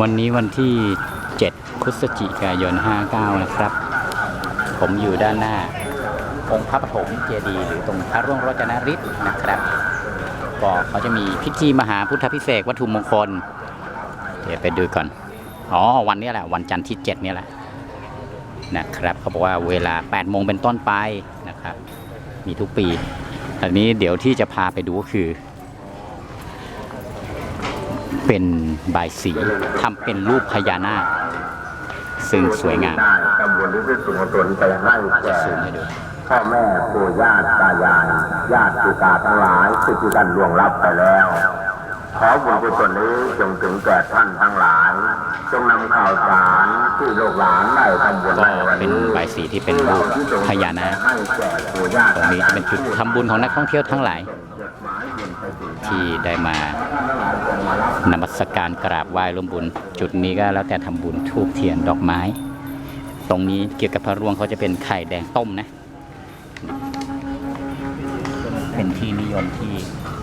วันนี้วันที่ 7 พฤศจิกายน 59 นะครับ ผมอยู่ด้านหน้า องค์พระปฐมเจดีย์หรือตรงพระร่วงรจนฤทธิ์นะครับก็เขาจะมีพิธีมหาพุทธพิเศษวัตถุมงคล เดี๋ยวไปดูก่อน อ๋อ วันนี้แหละ วันจันทร์ที่ 7 นี่แหละนะครับเขาบอกว่าเวลา 8 โมงเป็นต้นไปนะครับ มีทุกปีอันนี้เดี๋ยวที่จะพาไปดูก็คือ เป็นบายสีทำเป็นรูปพญานาค ซึ่งสวยงามได้กำบวนที่เป็นสุขตนไปให้แก่ซูมให้ดูพ่อแม่ปู่ย่าตายายญาติสุกาทั้งหลายที่ที่ท่านล่วงลับไปแล้วขอบุญกุศลนี้จงถึงแก่ท่านทั้งหลายจงนำข่าวสารที่ลูกหลานได้ทำบุญก็ในวันเป็นนี้บายสีที่เป็นรูปพญานาคให้แก่ปู่ย่าตรงนี้จะเป็นจุดทำบุญของนักท่องเที่ยวทั้งหลาย ที่ได้มานมัสการกราบไหว้ร่วมบุญ จุดนี้ก็แล้วแต่ทำบุญทูบเทียนดอกไม้ ตรงนี้เกี่ยวกับพระร่วงเขาจะเป็นไข่แดงต้มนะ เป็นที่นิยมที่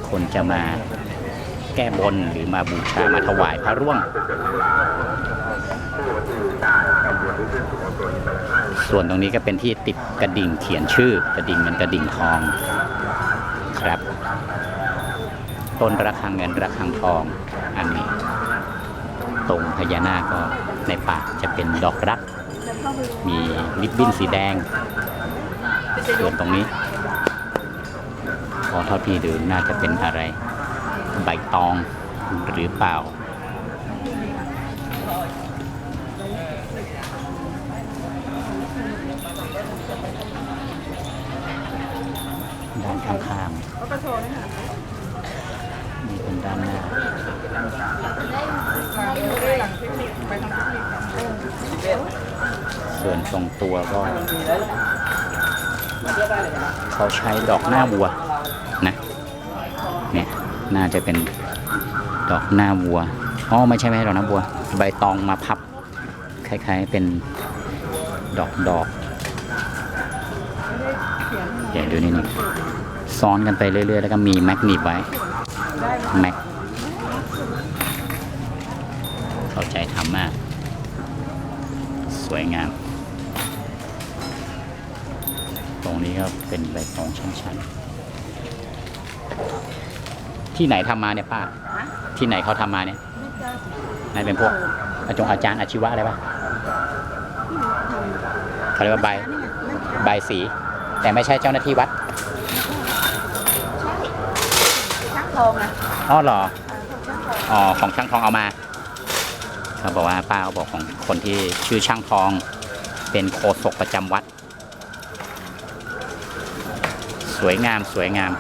คนจะมาแก้บนหรือมาบูชามาถวายพระร่วง ส่วนตรงนี้ก็เป็นที่ติดกระดิ่งเขียนชื่อกระดิ่งเงินกระดิ่งทองครับ ต้นระฆังเงินระฆังทอง อันนี้ตรงพญานาคก็ในปากจะเป็นดอกรัก มีริบบิ้นสีแดงส่วนตรงนี้พอเท่าที่ดูน่าจะเป็นอะไร ใบตองหรือเปล่า ด้านข้างๆีเป็นด้านหน้าส่วนตรงตัวก็ เขาใช้ดอกหน้าวัวนะเนี่ยน่าจะเป็นดอกหน้าวัวอ๋อไม่ใช่ไม่ใช่ดอกหน้าวัว ใบตองมาพับ คล้ายๆเป็นดอกดอกเดี๋ยวดูนี่นี่ซ้อนกันไปเรื่อยๆ แล้วก็มีแมกนีบไว้ แม็ก เข้าใจทำมาก สวยงาม ตรงนี้ก็เป็นใบตองชั้นๆที่ไหนทำมาเนี่ยป้า ที่ไหนเขาทำมาเนี่ยนายเป็นพวกอาจงอาจารย์อาชีวะอะไรปะเขาเรียกว่าใบ ใบสี แต่ไม่ใช่เจ้าหน้าที่วัด ช่าง ทองนะอ๋อเหรอ อ๋อของช่างทองเอามาเขาบอกว่าป้าเขาบอกของคนที่ชื่อช่างทองเป็นโคศกประจำวัด สวยงามสวยงาม